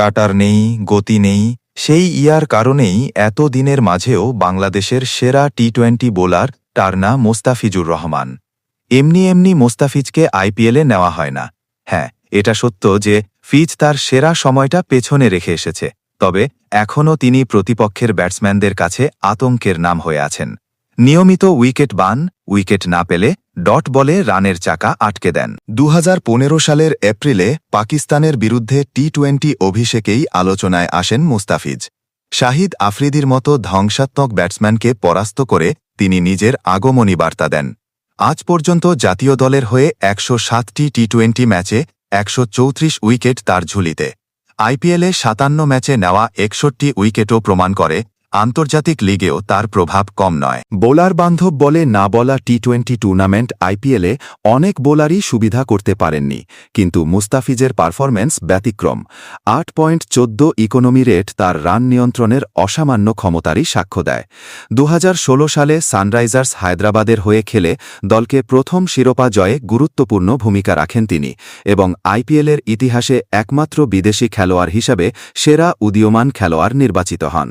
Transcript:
কাটার নেই, গতি নেই, সেই ইয়ার কারণেই এত দিনের মাঝেও বাংলাদেশের সেরা টি টোয়েন্টি বোলার তার না মোস্তাফিজুর রহমান। এমনি এমনি মোস্তাফিজকে আইপিএলে নেওয়া হয় না। হ্যাঁ এটা সত্য যে ফিজ তার সেরা সময়টা পেছনে রেখে এসেছে, তবে এখনও তিনি প্রতিপক্ষের ব্যাটসম্যানদের কাছে আতঙ্কের নাম হয়ে আছেন। নিয়মিত উইকেট বান, উইকেট না পেলে ডট বলে রানের চাকা আটকে দেন। দু হাজার পনেরো সালের এপ্রিলে পাকিস্তানের বিরুদ্ধে টি টোয়েন্টি অভিষেকেই আলোচনায় আসেন মুস্তাফিজ। শাহিদ আফ্রিদির মতো ধ্বংসাত্মক ব্যাটসম্যানকে পরাস্ত করে তিনি নিজের আগমনী বার্তা দেন। আজ পর্যন্ত জাতীয় দলের হয়ে একশো সাতটি টি টোয়েন্টি ম্যাচে একশো চৌত্রিশ উইকেট তার ঝুলিতে। আইপিএলে সাতান্ন ম্যাচে নেওয়া একষট্টি উইকেটও প্রমাণ করে আন্তর্জাতিক লিগেও তার প্রভাব কম নয়। বোলার বান্ধব বলে না বলা টি টোয়েন্টি টুর্নামেন্ট আইপিএলে অনেক বোলারই সুবিধা করতে পারেননি, কিন্তু মুস্তাফিজের পারফরম্যান্স ব্যতিক্রম। আট পয়েন্ট চোদ্দ ইকোনমি রেট তার রান নিয়ন্ত্রণের অসামান্য ক্ষমতারই সাক্ষ্য দেয়। দু হাজার ষোলো সালে সানরাইজার্স হায়দ্রাবাদের হয়ে খেলে দলকে প্রথম শিরোপা জয়ে গুরুত্বপূর্ণ ভূমিকা রাখেন তিনি এবং আইপিএলের ইতিহাসে একমাত্র বিদেশি খেলোয়াড় হিসাবে সেরা উদীয়মান খেলোয়াড় নির্বাচিত হন।